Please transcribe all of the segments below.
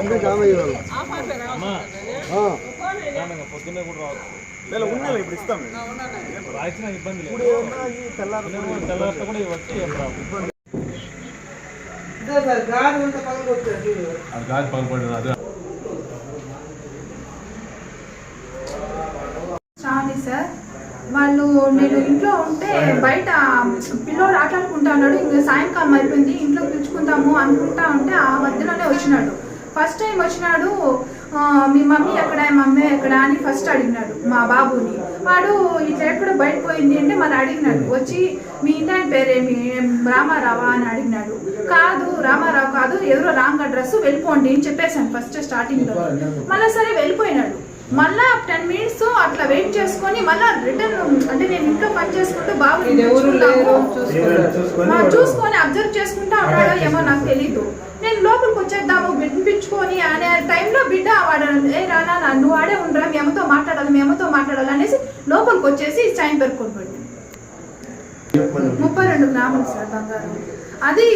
Sorry జామ పొద్దున్నే కూడా రావచ్చు ఇప్పుడు ఇస్తాం ఇబ్బంది లేదు తెల్లారి కూడా ఏం అది గాలి అదే సార్ వాళ్ళు నేను ఇంట్లో ఉంటే బయట పిల్లోడు ఆటలాడుకుంటా ఉన్నాడు ఇంకా సాయంకాలం అయిపోయింది ఇంట్లో పిలుచుకుందాము వచ్చినాడు. ఫస్ట్ టైం వచ్చినాడు మీ మమ్మీ ఎక్కడ మమ్మీ ఎక్కడ అని ఫస్ట్ అడిగినాడు మా బాబుని. వాడు ఇట్లా ఎక్కడ బయట పోయింది అంటే మళ్ళీ అడిగినాడు. వచ్చి మీ ఇంటి పేరేమి రామారావా అని అడిగినాడు. కాదు రామారావు కాదు ఎవరో రాంగ్ అడ్రస్ వెళ్ళిపోండి అని చెప్పేశాను ఫస్ట్ స్టార్టింగ్లో మళ్ళీ సరే వెళ్ళిపోయినాడు. మళ్ళా టెన్ మినిట్స్ అట్లా వెయిట్ చేసుకొని మళ్ళా రిటర్న్ అంటే నేను ఇంట్లో పని చేసుకుంటూ బాబు చూసుకొని అబ్జర్వ్ చేసుకుంటా ఉన్నాడో ఏమో నాకు తెలీదు. నేను లోపలికి వచ్చేద్దాము వినిపించుకొని అనే టైంలో బిడ్డ వాడు ఏ రానా నా- నువ్వు ఆడే ఉండరా మేమతో మాట్లాడాలి మేమతో మాట్లాడాలి అనేసి లోపలికి వచ్చేసి సైన్ పెరుకొని ముప్పై రెండు గ్రాములు సార్ బంగారం. అది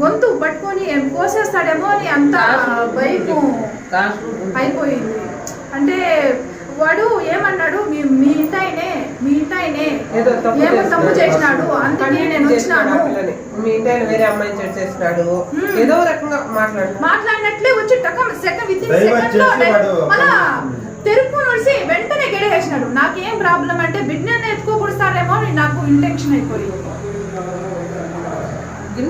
గొంతు పట్టుకొని కోసేస్తాడేమో అని అంత భయము అయిపోయింది. అంటే వాడు ఏమన్నాడు? మీ మీ ఇంటాయనే మీ ఇంటాయనే. ఏదో తప్పు ఏమో తప్పు చేసినాడు. అందుకే నేను వచ్చినాను. మీ ఇంటి ఆయన వేరే అమ్మాయిని చెడు చేసినాడు. ఏదో రకంగా మాట్లాడు. మాట్లాడినట్లే వచ్చి టకం సెకండ్ విత్ ఇన్ సెకండ్లో మళ్ళా తెరుపు నడిసి వెంటనే గెడేసినాడు నాకేం ప్రాబ్లం అంటే బిడ్డని ఎత్తుకోకూడతారేమో అని నాకు ఇంటెన్షన్ అయిపోయింది.